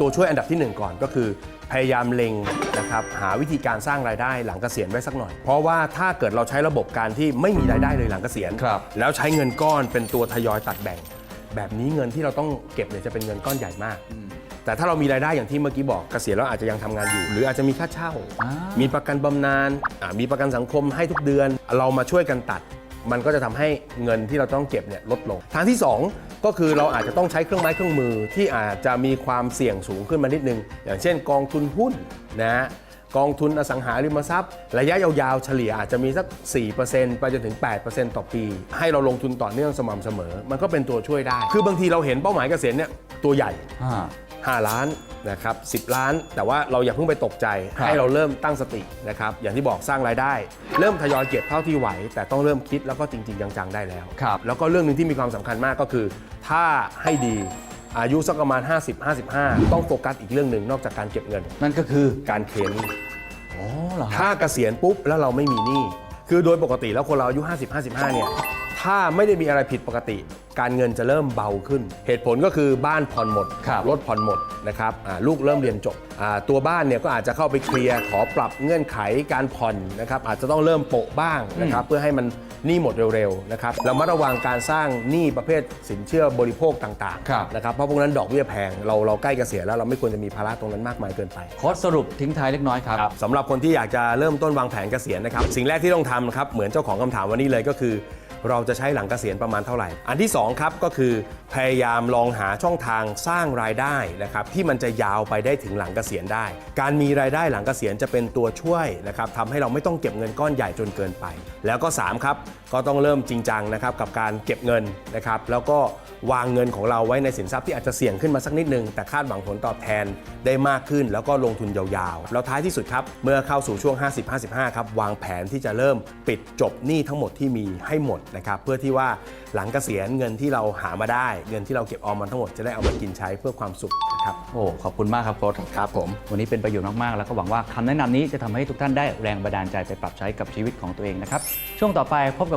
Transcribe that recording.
ตัวช่วยอันดับที่หนึ่งก่อนก็คือ พยายามเล็งนะครับหาวิธีการสร้างรายได้หลังเกษียณไว้สักหน่อย เพราะว่าถ้าเกิดเราใช้ระบบการที่ไม่มีรายได้เลยหลังเกษียณ ครับแล้วใช้เงินก้อนเป็นตัวทยอยตัดแบ่ง แบบนี้เงินที่เราต้องเก็บเนี่ยจะเป็นเงินก้อนใหญ่มาก แต่ถ้าเรามีรายได้อย่างที่เมื่อกี้บอกเกษียณแล้วอาจจะยังทำงานอยู่ หรืออาจจะมีค่าเช่า อ่ามีมีประกันบำนาญอ่ามีประกันสังคมให้ทุกเดือนเรามาช่วยกันตัด มันก็จะทำให้เงินที่เราต้องเก็บเนี่ยลดลง ทางที่2 ก็คือเราอาจจะต้องใช้เครื่องไม้เครื่องมือที่อาจจะมีความเสี่ยงสูงขึ้นมานิดนึง อย่างเช่น กองทุนหุ้นนะฮะกองทุนอสังหาริมทรัพย์ ระยะยาวๆ เฉลี่ยอาจจะมีสัก 4%ไปจนถึง 8%ต่อปี ให้เราลงทุนต่อเนื่องสม่ำเสมอ มันก็เป็นตัวช่วยได้ คือบางทีเราเห็นเป้าหมายเกษียณเนี่ย ตัวใหญ่ อ่า 5 ล้านนะครับ10 ล้าน แต่ว่าเราอย่าเพิ่งไปตกใจ ครับ ให้เราเริ่มตั้งสตินะครับอย่างที่บอกสร้างรายได้ เริ่มทยอยเก็บเท่าที่ไหว แต่ต้องเริ่มคิดแล้วก็จริง ๆ จังๆได้แล้ว ครับ แล้วก็เรื่องหนึ่งที่มีความสำคัญมากก็คือ ถ้าให้ดีอายุสักประมาณ 50-55 ต้องโฟกัสอีกเรื่องหนึ่งนอกจากการเก็บเงิน นั่นก็คือ การเคลียร์หนี้อ๋อเหรอฮะถ้าเกษียณปุ๊บแล้วเราไม่มีหนี้คือโดยปกติแล้วคนเราอายุ 50 55 เนี่ยถ้าไม่ได้มีอะไรผิดปกติ การเงินจะเริ่มเบาขึ้น เหตุผลก็คือบ้านผ่อนหมดครับรถผ่อนหมดนะครับอ่าลูกเริ่มเรียนจบอ่าตัวบ้านเนี่ยก็อาจจะเข้าไปเคลียร์ขอปรับเงื่อนไขการผ่อนนะครับอาจจะต้องเริ่มโปะบ้างนะครับเพื่อให้มันหนี้หมดเร็วๆนะครับเรามาระวังการสร้างหนี้ประเภทสินเชื่อบริโภคต่างครับ ๆนะครับเพราะพวกนั้นดอกเบี้ยแพงเราเราใกล้เกษียณแล้วเราไม่ควรจะมีภาระตรงนั้นมากมายเกินไป โค้ดสรุปทิ้งท้ายเล็กน้อยครับครับสำหรับคนที่อยากจะเริ่มต้นวางแผนเกษียณนะครับ สิ่งแรกที่ต้องทำนะครับ เหมือนเจ้าของคำถามวันนี้เลยก็คือ เราจะใช้หลังเกษียณประมาณเท่าไหร่ อันที่2ครับก็คือพยายามลองหาช่องทางสร้างรายได้นะครับที่มันจะยาวไปได้ถึงหลังเกษียณได้ การมีรายได้หลังเกษียณจะเป็นตัวช่วยนะครับทำให้เราไม่ต้องเก็บเงินก้อนใหญ่จนเกินไป แล้วก็3ครับก็ต้องเริ่มจริงจังนะครับกับการเก็บเงินนะครับแล้วก็วางเงินของเราไว้ในสินทรัพย์ที่อาจจะเสี่ยงขึ้นมาสักนิดนึง แต่คาดหวังผลตอบแทนได้มากขึ้น แล้วก็ลงทุนยาวๆ แล้วท้ายที่สุดครับ เมื่อเข้าสู่ช่วง 50-55 ครับ วางแผนที่จะเริ่มปิดจบหนี้ทั้งหมดที่มีให้หมดนะครับเพื่อที่ว่าหลังเกษียณเงินที่เราหามาได้ เงินที่เราเก็บออมมันทั้งหมดจะได้เอามากินใช้เพื่อความสุขนะครับ โอ้ขอบคุณมากครับโค้ดครับผม วันนี้เป็นประโยชน์มาก ๆ แล้วก็หวังว่าคำแนะนำนี้จะทำให้ทุกท่านได้แรงบันดาลใจไปปรับใช้กับชีวิตของตัวเองนะครับ ช่วงต่อไปพบกับ